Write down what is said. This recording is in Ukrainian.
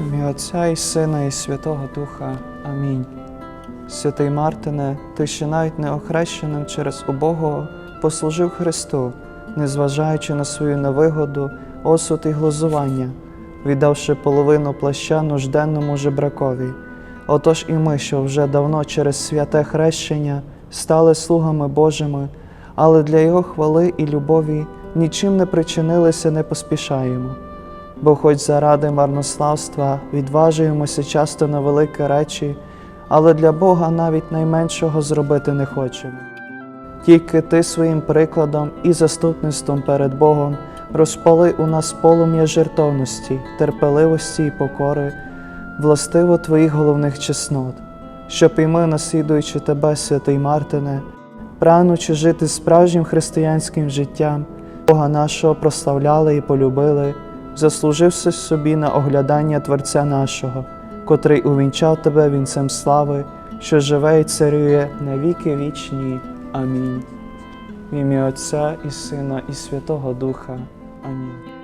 Ім'я Отця і Сина, і Святого Духа. Амінь. Святий Мартине, ти ще навіть неохрещеним через убогого послужив Христу, незважаючи на свою невигоду, осуд і глузування, віддавши половину плаща нужденному жебракові. Отож і ми, що вже давно через святе хрещення стали слугами Божими, але для Його хвали і любові нічим не причинилися, не поспішаємо. Бо хоч заради марнославства відважуємося часто на великі речі, але для Бога навіть найменшого зробити не хочемо. Тільки ти своїм прикладом і заступництвом перед Богом розпали у нас полум'я жертовності, терпеливості і покори, властиво твоїх головних чеснот, щоб і ми, наслідуючи тебе, святий Мартине, прагнучи жити справжнім християнським життям, Бога нашого прославляли і полюбили, заслуживши собі на оглядання Творця нашого, котрий увінчав тебе вінцем слави, що живе і царює на віки вічні. Амінь. В ім'я Отця і Сина, і Святого Духа. Амінь.